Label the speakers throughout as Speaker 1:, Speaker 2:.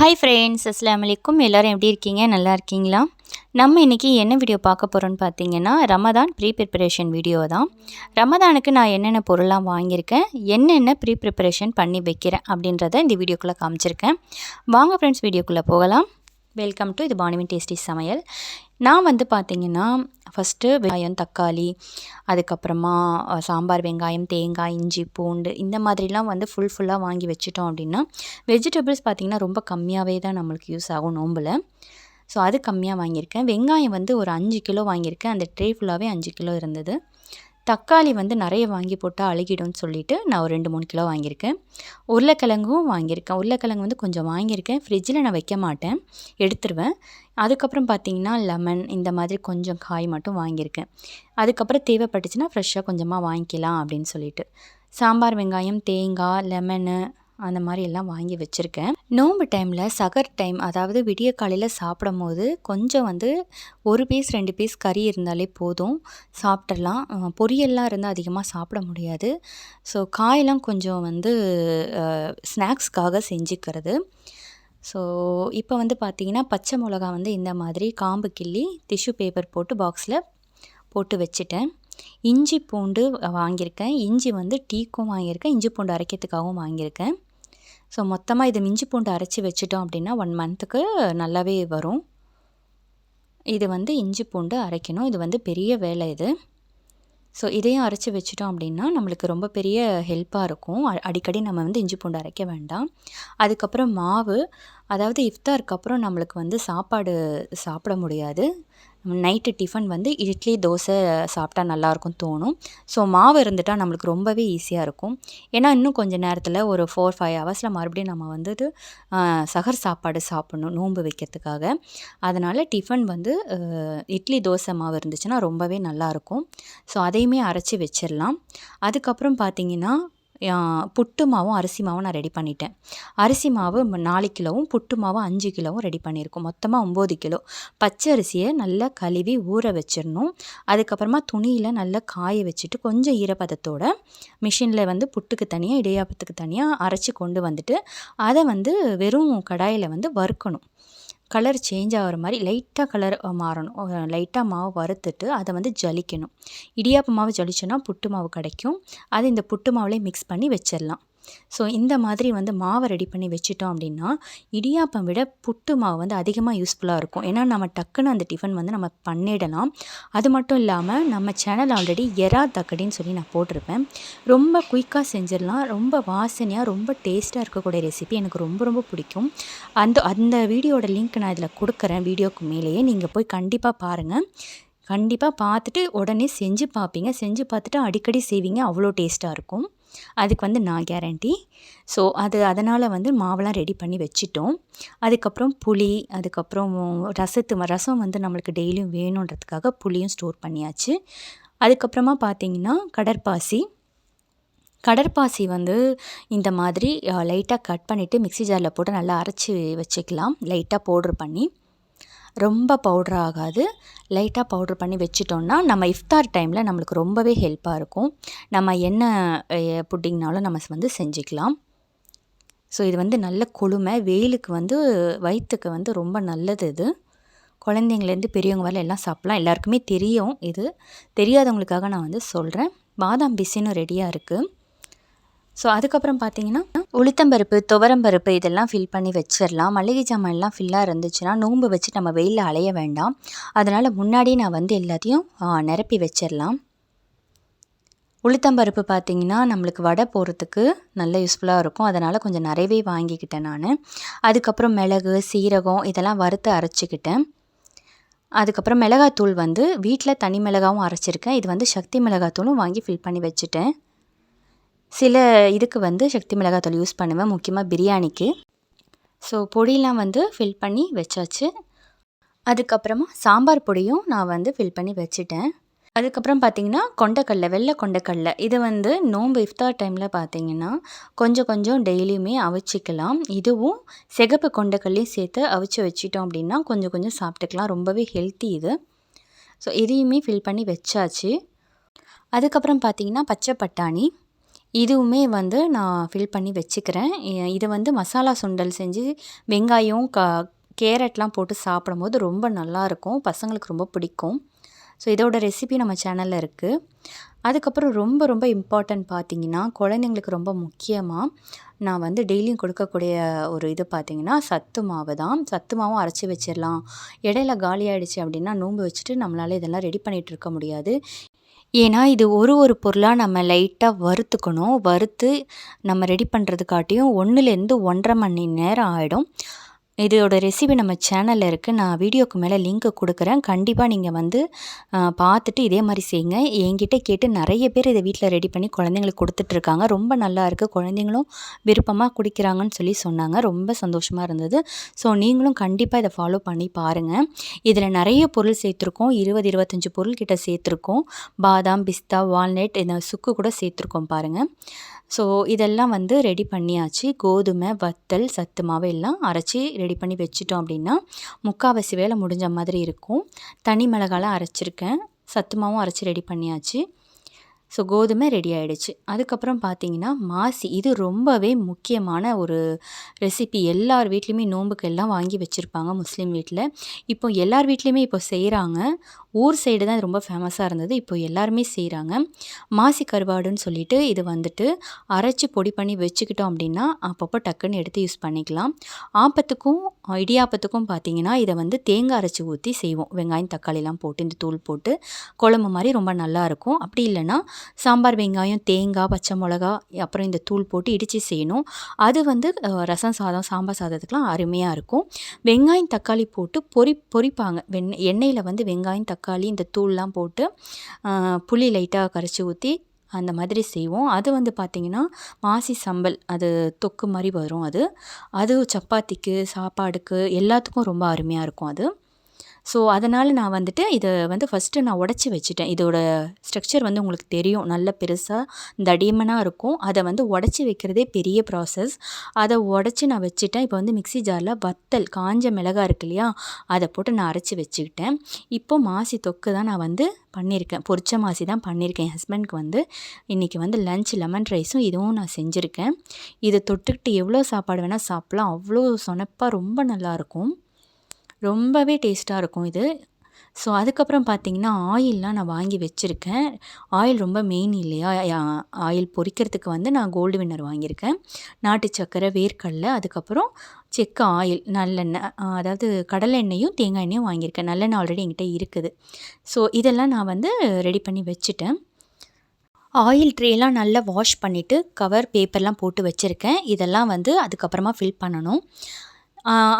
Speaker 1: Hi friends அஸ்லாம் வலைக்கும் எல்லோரும் எப்படி இருக்கீங்க நல்லா இருக்கீங்களா நம்ம இன்றைக்கி என்ன வீடியோ பார்க்க போகிறோன்னு பார்த்தீங்கன்னா ரமதான் ப்ரீ ப்ரிப்பரேஷன் வீடியோ தான் ரமதானுக்கு நான் என்னென்ன பொருளாக வாங்கியிருக்கேன் என்னென்ன ப்ரீ ப்ரிப்பரேஷன் பண்ணி வைக்கிறேன் அப்படின்றத இந்த வீடியோக்குள்ளே காமிச்சிருக்கேன் வாங்க ஃப்ரெண்ட்ஸ் வீடியோக்குள்ளே போகலாம் வெல்கம் டு இது பானிமின் டேஸ்டி சமையல் நான் வந்து பார்த்திங்கன்னா ஃபஸ்ட்டு வெங்காயம் தக்காளி அதுக்கப்புறமா சாம்பார் வெங்காயம் தேங்காய் இஞ்சி பூண்டு இந்த மாதிரிலாம் வந்து ஃபுல் ஃபுல்லாக வாங்கி வச்சுட்டோம் அப்படின்னா வெஜிடபிள்ஸ் பார்த்திங்கன்னா ரொம்ப கம்மியாகவே தான் நம்மளுக்கு யூஸ் ஆகும் நோம்பில் ஸோ அது கம்மியாக வாங்கியிருக்கேன் வெங்காயம் வந்து ஒரு அஞ்சு கிலோ வாங்கியிருக்கேன் அந்த ட்ரே ஃபுல்லாகவே அஞ்சு கிலோ இருந்தது தக்காளி வந்து நிறைய வாங்கி போட்டால் அழுகிடும்னு சொல்லிவிட்டு நான் ஒரு ரெண்டு மூணு கிலோ வாங்கியிருக்கேன் உருளைக்கிழங்கும் வாங்கியிருக்கேன் உருளைக்கிழங்கு வந்து கொஞ்சம் வாங்கியிருக்கேன் ஃப்ரிட்ஜில் நான் வைக்க மாட்டேன் எடுத்துருவேன் அதுக்கப்புறம் பார்த்திங்கன்னா லெமன் இந்த மாதிரி கொஞ்சம் காய் மட்டும் வாங்கியிருக்கேன் அதுக்கப்புறம் தேவைப்பட்டுச்சுன்னா ஃப்ரெஷ்ஷாக கொஞ்சமாக வாங்கிக்கலாம் அப்படின்னு சொல்லிட்டு சாம்பார் வெங்காயம் தேங்காய் லெமனு அந்த மாதிரி எல்லாம் வாங்கி வச்சுருக்கேன் நோம்பு டைமில் சகர் டைம் அதாவது விடிய காலையில் சாப்பிடும் போது கொஞ்சம் வந்து ஒரு பீஸ் ரெண்டு பீஸ் கறி இருந்தாலே போதும் சாப்பிட்றலாம் பொரியல்லாம் இருந்தால் அதிகமாக சாப்பிட முடியாது ஸோ காயெல்லாம் கொஞ்சம் வந்து ஸ்நாக்ஸ்க்காக செஞ்சுக்கிறது ஸோ இப்போ வந்து பார்த்திங்கன்னா பச்சை மிளகா வந்து இந்த மாதிரி காம்பு கிள்ளி டிஷ்யூ பேப்பர் போட்டு பாக்ஸில் போட்டு வச்சுட்டேன் இஞ்சி பூண்டு வாங்கியிருக்கேன் இஞ்சி வந்து டீக்கும் வாங்கியிருக்கேன் இஞ்சி பூண்டு அரைக்கிறதுக்காகவும் வாங்கியிருக்கேன் ஸோ மொத்தமாக இதை மிஞ்சி பூண்டு அரைச்சி வச்சிட்டோம் அப்படின்னா ஒன் மந்த்துக்கு நல்லாவே வரும் இது வந்து இஞ்சி பூண்டு அரைக்கணும் இது வந்து பெரிய வேலை இது ஸோ இதையும் அரைச்சி வச்சிட்டோம் அப்படின்னா நம்மளுக்கு ரொம்ப பெரிய ஹெல்ப்பாக இருக்கும் அடிக்கடி நம்ம வந்து இஞ்சி பூண்டு அரைக்க வேண்டாம் அதுக்கப்புறம் மாவு அதாவது இஃப்தாருக்கு அப்புறம் நம்மளுக்கு வந்து சாப்பாடு சாப்பிட முடியாது நைட்டு டிஃபன் வந்து இட்லி தோசை சாப்பிட்டா நல்லாயிருக்கும் தோணும் ஸோ மாவு இருந்துட்டால் நம்மளுக்கு ரொம்பவே ஈஸியாக இருக்கும் ஏன்னா இன்னும் கொஞ்சம் நேரத்தில் ஒரு ஃபோர் ஃபைவ் ஹவர்ஸில் மறுபடியும் நம்ம வந்துட்டு சகர் சாப்பாடு சாப்பிட்ணும் நோன்பு வைக்கிறதுக்காக அதனால் டிஃபன் வந்து இட்லி தோசை மாவு இருந்துச்சுன்னா ரொம்பவே நல்லாயிருக்கும் ஸோ அதையுமே அரைச்சி வச்சிடலாம் அதுக்கப்புறம் பார்த்திங்கன்னா புட்டு மாவும் அரிசி மாவும் நான் ரெடி பண்ணிட்டேன் அரிசி மாவு நாலு கிலோவும் புட்டு மாவு அஞ்சு கிலோவும் ரெடி பண்ணியிருக்கோம் மொத்தமாக ஒம்பது கிலோ பச்சை அரிசியை நல்லா கழுவி ஊற வச்சிடணும் அதுக்கப்புறமா துணியில் நல்லா காய வச்சுட்டு கொஞ்சம் ஈரப்பதத்தோட மிஷினில் வந்து புட்டுக்கு தனியாக இடையாப்பத்துக்கு தனியாக அரைச்சி கொண்டு வந்துட்டு அதை வந்து வெறும் கடாயில் வந்து வறுக்கணும் கலர் சேஞ்ச் ஆகிற மாதிரி லைட்டாக கலர் மாறணும் லைட்டாக மாவு வறுத்துட்டு அதை வந்து ஜலிக்கணும் இடியாப்பு மாவு ஜலிச்சோன்னா புட்டு மாவு கிடைக்கும் அது இந்த புட்டு மாவுலேயே மிக்ஸ் பண்ணி வச்சிடலாம் ஸோ இந்த மாதிரி வந்து மாவை ரெடி பண்ணி வச்சுட்டோம் அப்படின்னா இடியாப்பம் விட புட்டு மாவு வந்து அதிகமாக யூஸ்ஃபுல்லாக இருக்கும் ஏன்னா நம்ம டக்குன்னு அந்த டிஃபன் வந்து நம்ம பண்ணிடலாம் அது மட்டும் இல்லாமல் நம்ம சேனல் ஆல்ரெடி எரா தக்கடின்னு சொல்லி நான் போட்டிருப்பேன் ரொம்ப குயிக்காக செஞ்சிடலாம் ரொம்ப வாசனையாக ரொம்ப டேஸ்ட்டாக இருக்கக்கூடிய ரெசிபி எனக்கு ரொம்ப ரொம்ப பிடிக்கும் அந்த அந்த வீடியோட லிங்க் நான் இதில் கொடுக்குறேன் வீடியோக்கு மேலேயே நீங்கள் போய் கண்டிப்பாக பாருங்கள் கண்டிப்பாக பார்த்துட்டு உடனே செஞ்சு பார்ப்பீங்க செஞ்சு பார்த்துட்டு அடிக்கடி செய்வீங்க அவ்வளோ டேஸ்ட்டாக இருக்கும் அதுக்கு வந்து நான் கேரண்டி ஸோ அது அதனால் வந்து மாவெல்லாம் ரெடி பண்ணி வச்சுட்டோம் அதுக்கப்புறம் புளி அதுக்கப்புறம் ரசத்து ரசம் வந்து நம்மளுக்கு டெய்லியும் வேணுன்றதுக்காக புளியும் ஸ்டோர் பண்ணியாச்சு அதுக்கப்புறமா பார்த்தீங்கன்னா கடற்பாசி கடற்பாசி வந்து இந்த மாதிரி லைட்டாக கட் பண்ணிவிட்டு மிக்சி ஜாரில் போட்டு நல்லா அரைச்சி வச்சுக்கலாம் லைட்டாக பவுட்ரு பண்ணி ரொம்ப பவுடர் ஆகாது லைட்டாக பவுட்ரு பண்ணி வச்சிட்டோன்னா நம்ம இஃப்தார் டைமில் நம்மளுக்கு ரொம்பவே ஹெல்ப்பாக இருக்கும் நம்ம என்ன புட்டிங்னாலும் நம்ம வந்து செஞ்சுக்கலாம் ஸோ இது வந்து நல்ல கொழுமை வெயிலுக்கு வந்து வயிற்றுக்கு வந்து ரொம்ப நல்லது இது குழந்தைங்கலேருந்து பெரியவங்க வரல எல்லாம் சாப்பிட்லாம் எல்லாருக்குமே தெரியும் இது தெரியாதவங்களுக்காக நான் வந்து சொல்கிறேன் பாதாம் பிசின்னு ரெடியாக இருக்குது ஸோ அதுக்கப்புறம் பார்த்தீங்கன்னா உளுத்தம்பருப்பு துவரம்பருப்பு இதெல்லாம் ஃபில் பண்ணி வச்சிடலாம் மளிகை ஜாமான்லாம் ஃபில்லாக இருந்துச்சுன்னா நோம்பு வச்சு நம்ம வெயிலில் அலைய வேண்டாம் அதனால் முன்னாடியே நான் வந்து எல்லாத்தையும் நிரப்பி வச்சிடலாம் உளுத்தம்பருப்பு பார்த்திங்கன்னா நம்மளுக்கு வடை போகிறதுக்கு நல்ல யூஸ்ஃபுல்லாக இருக்கும் அதனால் கொஞ்சம் நிறையவே வாங்கிக்கிட்டேன் நான் அதுக்கப்புறம் மிளகு சீரகம் இதெல்லாம் வறுத்து அரைச்சிக்கிட்டேன் அதுக்கப்புறம் மிளகாத்தூள் வந்து வீட்டில் தனி மிளகாவும் அரைச்சிருக்கேன் இது வந்து சக்தி மிளகாத்தூளும் வாங்கி ஃபில் பண்ணி வச்சுட்டேன் சில இதுக்கு வந்து சக்தி மிளகாத்தூள் யூஸ் பண்ணுவேன் முக்கியமாக பிரியாணிக்கு ஸோ பொடியெலாம் வந்து ஃபில் பண்ணி வச்சாச்சு அதுக்கப்புறமா சாம்பார் பொடியும் நான் வந்து ஃபில் பண்ணி வச்சுட்டேன் அதுக்கப்புறம் பார்த்தீங்கன்னா கொண்டக்கடலை வெள்ளை கொண்டக்கடலை இது வந்து நோம்பு இஃப்தார் டைமில் பார்த்தீங்கன்னா கொஞ்சம் கொஞ்சம் டெய்லியுமே அவிச்சிக்கலாம் இதுவும் சிகப்பு கொண்டக்கல்லையும் சேர்த்து அவிச்சு வச்சிட்டோம் அப்படின்னா கொஞ்சம் கொஞ்சம் சாப்பிட்டுக்கலாம் ரொம்பவே ஹெல்த்தி இது ஸோ இதையுமே ஃபில் பண்ணி வச்சாச்சு அதுக்கப்புறம் பார்த்தீங்கன்னா பச்சை பட்டாணி இதுவுமே வந்து நான் ஃபில் பண்ணி வச்சுக்கிறேன் இதை வந்து மசாலா சுண்டல் செஞ்சு வெங்காயம் க கேரட்லாம் போட்டு சாப்பிடும் போது ரொம்ப நல்லாயிருக்கும் பசங்களுக்கு ரொம்ப பிடிக்கும் ஸோ இதோட ரெசிபி நம்ம சேனலில் இருக்குது அதுக்கப்புறம் ரொம்ப ரொம்ப இம்பார்ட்டன்ட் பார்த்திங்கன்னா குழந்தைங்களுக்கு ரொம்ப முக்கியமாக நான் வந்து டெய்லியும் கொடுக்கக்கூடிய ஒரு இது பார்த்திங்கன்னா சத்து மாவு தான் சத்து மாவும் அரைச்சி வச்சிடலாம் இடையில காலி ஆகிடுச்சு அப்படின்னா நோன்பு வச்சுட்டு நம்மளால் இதெல்லாம் ரெடி பண்ணிகிட்டு இருக்க முடியாது ஏன்னா இது ஒரு ஒரு பொருளாக நம்ம லைட்டாக வறுத்துக்கணும் வறுத்து நம்ம ரெடி பண்ணுறதுக்காட்டியும் ஒன்றுலேருந்து ஒன்றரை மணி நேரம் ஆகிடும் இதோட ரெசிபி நம்ம சேனலில் இருக்குது நான் வீடியோக்கு மேலே லிங்க்கு கொடுக்குறேன் கண்டிப்பாக நீங்கள் வந்து பார்த்துட்டு இதே மாதிரி செய்யுங்க என்கிட்ட கேட்டு நிறைய பேர் இதை வீட்டில் ரெடி பண்ணி குழந்தைங்களுக்கு கொடுத்துட்ருக்காங்க ரொம்ப நல்லா இருக்குது குழந்தைங்களும் விருப்பமாக குடிக்கிறாங்கன்னு சொல்லி சொன்னாங்க ரொம்ப சந்தோஷமாக இருந்தது ஸோ நீங்களும் கண்டிப்பாக இதை ஃபாலோ பண்ணி பாருங்கள் இதில் நிறைய பொருள் சேர்த்துருக்கோம் இருபது இருபத்தஞ்சி பொருள் கிட்ட சேர்த்துருக்கோம் பாதாம் பிஸ்தா வால்நட் இந்த சுக்கு கூட சேர்த்துருக்கோம் பாருங்கள் ஸோ இதெல்லாம் வந்து ரெடி பண்ணியாச்சு கோதுமை வத்தல் சத்து மாவு எல்லாம் அரைச்சி ரெடி ரெடி பண்ணி வச்சிட்டோம் அப்படின்னா முக்கால்வாசி வேலை முடிஞ்ச மாதிரி இருக்கும் தனி மிளகாலாம் அரைச்சிருக்கேன் சத்துமாவும் அரைச்சி ரெடி பண்ணியாச்சு ஸோ கோதுமை ரெடி ஆகிடுச்சு அதுக்கப்புறம் பார்த்தீங்கன்னா மாசி இது ரொம்பவே முக்கியமான ஒரு ரெசிபி எல்லார் வீட்லேயுமே நோம்புக்கு எல்லாம் வாங்கி வச்சுருப்பாங்க முஸ்லீம் வீட்டில் இப்போ எல்லார் வீட்லேயுமே இப்போ செய்கிறாங்க ஊர் சைடு தான் இது ரொம்ப ஃபேமஸாக இருந்தது இப்போ எல்லாருமே செய்கிறாங்க மாசி கருவாடுன்னு சொல்லிட்டு இது வந்துட்டு அரைச்சி பொடி பண்ணி வச்சுக்கிட்டோம் அப்படின்னா அப்பப்போ டக்குன்னு எடுத்து யூஸ் பண்ணிக்கலாம் ஆப்பத்துக்கும் இடியாப்பத்துக்கும் பார்த்தீங்கன்னா இதை வந்து தேங்காய் அரைச்சி ஊற்றி செய்வோம் வெங்காயம் தக்காளிலாம் போட்டு இந்த தூள் போட்டு குழம்பு மாதிரி ரொம்ப நல்லாயிருக்கும் அப்படி இல்லைன்னா சாம்பார் வெங்காயம் தேங்காய் பச்சை மிளகா அப்புறம் இந்த தூள் போட்டு இடித்து செய்யணும் அது வந்து ரசம் சாதம் சாம்பார் சாதத்துக்கெலாம் அருமையாக இருக்கும் வெங்காயம் தக்காளி போட்டு பொறி பொறிப்பாங்க வெண் எண்ணெயில் வந்து வெங்காயம் தக்காளி தக்காளி இந்த தூள்லாம் போட்டு புளி லைட்டாக கரைச்சி ஊற்றி அந்த மாதிரி செய்வோம் அது வந்து பார்த்திங்கன்னா மாசி சம்பல் அது தொக்கு மாதிரி வரும் அது அது சப்பாத்திக்கு சாப்பாடுக்கு எல்லாத்துக்கும் ரொம்ப அருமையாக இருக்கும் அது ஸோ அதனால் நான் வந்துட்டு இதை வந்து ஃபஸ்ட்டு நான் உடச்சி வச்சுட்டேன் இதோட ஸ்ட்ரக்சர் வந்து உங்களுக்கு தெரியும் நல்ல பெருசாக தடிமனாக இருக்கும் அதை வந்து உடச்சி வைக்கிறதே பெரிய ப்ராசஸ் அதை உடச்சி நான் வச்சுட்டேன் இப்போ வந்து மிக்சி ஜாரில் வத்தல் காஞ்ச மிளகா இருக்கு இல்லையா அதை போட்டு நான் அரைச்சி வச்சுக்கிட்டேன் இப்போ மாசி தொக்கு தான் நான் வந்து பண்ணியிருக்கேன் பொரிச்ச மாசி தான் பண்ணியிருக்கேன் என் ஹஸ்பண்ட்க்கு வந்து இன்றைக்கி வந்து லஞ்ச் லெமன் ரைஸும் இதுவும் நான் செஞ்சுருக்கேன் இதை தொட்டுக்கிட்டு எவ்வளோ சாப்பாடு வேணால் சாப்பிட்லாம் அவ்வளோ சொனப்பாக ரொம்ப நல்லாயிருக்கும் ரொம்பவே டேஸ்ட்டாக இருக்கும் இது ஸோ அதுக்கப்புறம் பார்த்திங்கன்னா ஆயில்லாம் நான் வாங்கி வச்சுருக்கேன் ஆயில் ரொம்ப மெயின் இல்லையா ஆயில் பொரிக்கிறதுக்கு வந்து நான் கோல்டு வின்னர் வாங்கியிருக்கேன் நாட்டு சக்கரை வேர்க்கடலை அதுக்கப்புறம் செக்கு ஆயில் நல்லெண்ணெய் அதாவது கடலை எண்ணெயும் தேங்காய் எண்ணெயும் வாங்கியிருக்கேன் நல்லெண்ணெய் ஆல்ரெடி என்கிட்ட இருக்குது ஸோ இதெல்லாம் நான் வந்து ரெடி பண்ணி வச்சுட்டேன் ஆயில் ட்ரேலாம் நல்லா வாஷ் பண்ணிவிட்டு கவர் பேப்பர்லாம் போட்டு வச்சுருக்கேன் இதெல்லாம் வந்து அதுக்கப்புறமா ஃபில் பண்ணணும்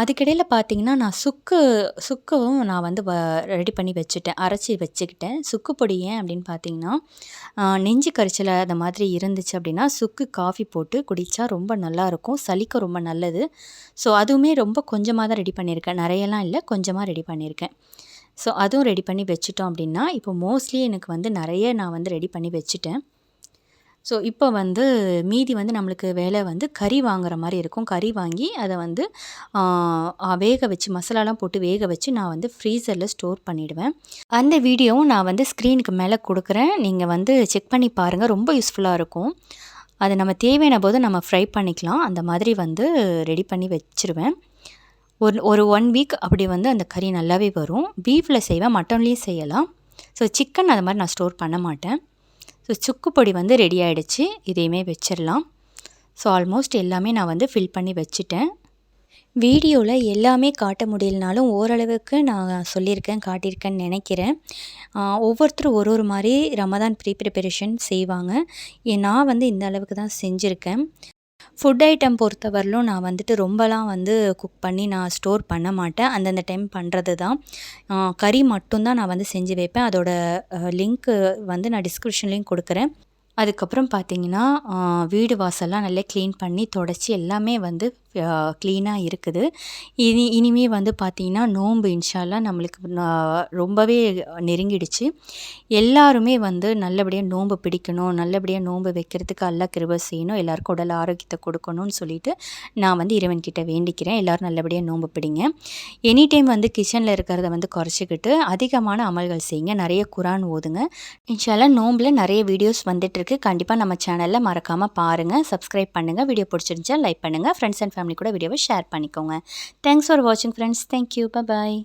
Speaker 1: அதுக்கிடையில் பார்த்தீங்கன்னா, நான் சுக்கு சுக்குவும் நான் வந்து வ ரெடி பண்ணி வச்சுட்டேன். அரைச்சி வச்சுக்கிட்டேன். சுக்கு பொடி ஏன் அப்படின்னு பார்த்தீங்கன்னா, நெஞ்சு கரிச்சல் அந்த மாதிரி இருந்துச்சு அப்படின்னா, சுக்கு காஃபி போட்டு குடித்தா ரொம்ப நல்லாயிருக்கும். சளிக்கு ரொம்ப நல்லது. ஸோ அதுவுமே ரொம்ப கொஞ்சமாக தான் ரெடி பண்ணியிருக்கேன். நிறையலாம் இல்லை கொஞ்சமாக ரெடி பண்ணியிருக்கேன். ஸோ அதுவும் ரெடி பண்ணி வச்சுட்டோம் அப்படின்னா, இப்போ மோஸ்ட்லி எனக்கு வந்து நிறைய நான் வந்து ரெடி பண்ணி வச்சுட்டேன். ஸோ இப்போ வந்து மீதி வந்து நம்மளுக்கு வேலை வந்து கறி வாங்குற மாதிரி இருக்கும் கறி வாங்கி அதை வந்து வேக வச்சு மசாலாலாம் போட்டு வேக வச்சு நான் வந்து ஃப்ரீசரில் ஸ்டோர் பண்ணிவிடுவேன் அந்த வீடியோவும் நான் வந்து ஸ்க்ரீனுக்கு மேலே கொடுக்குறேன் நீங்கள் வந்து செக் பண்ணி பாருங்கள் ரொம்ப யூஸ்ஃபுல்லாக இருக்கும் அதை நம்ம தேவையான போது நம்ம ஃப்ரை பண்ணிக்கலாம் அந்த மாதிரி வந்து ரெடி பண்ணி வச்சுருவேன் ஒரு ஒரு ஒன் வீக் அப்படி வந்து அந்த கறி நல்லாவே வரும் பீஃபில் செய்வேன் மட்டன்லேயும் செய்யலாம் ஸோ சிக்கன் அது மாதிரி நான் ஸ்டோர் பண்ண மாட்டேன் ஸோ சுக்குப்பொடி வந்து ரெடி ஆகிடுச்சு இதையுமே வச்சிடலாம் ஸோ ஆல்மோஸ்ட் எல்லாமே நான் வந்து ஃபில் பண்ணி வச்சுட்டேன் வீடியோவில் எல்லாமே காட்ட முடியலனாலும் ஓரளவுக்கு நான் சொல்லியிருக்கேன் காட்டியிருக்கேன்னு நினைக்கிறேன் ஒவ்வொருத்தரும் ஒரு ஒரு மாதிரி ரமதான் ப்ரீ ப்ரிப்பரேஷன் செய்வாங்க நான் வந்து இந்த அளவுக்கு தான் செஞ்சுருக்கேன் ஃபுட் ஐட்டம் பொறுத்தவரையிலும் நான் வந்துட்டு ரொம்பலாம் வந்து குக் பண்ணி நான் ஸ்டோர் பண்ண மாட்டேன் அந்தந்த டைம் பண்ணுறது தான் கறி மட்டும்தான் நான் வந்து செஞ்சு வைப்பேன் அதோட லிங்க்கு வந்து நான் டிஸ்கிரிப்ஷன்லேயும் கொடுக்குறேன் அதுக்கப்புறம் பார்த்தீங்கன்னா வீடு வாசல்லாம் நல்லா க்ளீன் பண்ணி தொடச்சி எல்லாமே வந்து க்ளீனாக இருக்குது இனி இனிமே வந்து பார்த்திங்கன்னா நோன்பு இன்ஷால்லாம் நம்மளுக்கு ரொம்பவே நெருங்கிடுச்சு எல்லாருமே வந்து நல்லபடியாக நோன்பு பிடிக்கணும் நல்லபடியாக நோன்பு வைக்கிறதுக்கு அல்ல கிருப செய்யணும் எல்லாருக்கும் உடல் ஆரோக்கியத்தை கொடுக்கணும்னு சொல்லிட்டு நான் வந்து இறைவன்கிட்ட வேண்டிக்கிறேன் எல்லோரும் நல்லபடியாக நோன்பு பிடிங்க எனி டைம் வந்து கிச்சனில் இருக்கிறத வந்து குறைச்சிக்கிட்டு அதிகமான அமல்கள் செய்யுங்க நிறைய குரான் ஓதுங்க இன்ஷால்லாம் நோம்பில் நிறைய வீடியோஸ் வந்துட்டுருக்கு கண்டிப்பாக நம்ம சேனலில் மறக்காமல் பாருங்கள் சப்ஸ்கிரைப் பண்ணுங்கள் வீடியோ பிடிச்சிருந்துச்சா லைக் பண்ணுங்கள் ஃப்ரெண்ட்ஸ் அண்ட் ஃபேமிலி ஃபேமிலி கூட வீடியோவை ஷேர் பண்ணிக்கோங்க தேங்க்ஸ் ஃபார் வாட்சிங் ஃப்ரெண்ட்ஸ் தேங்க்யூ பாய்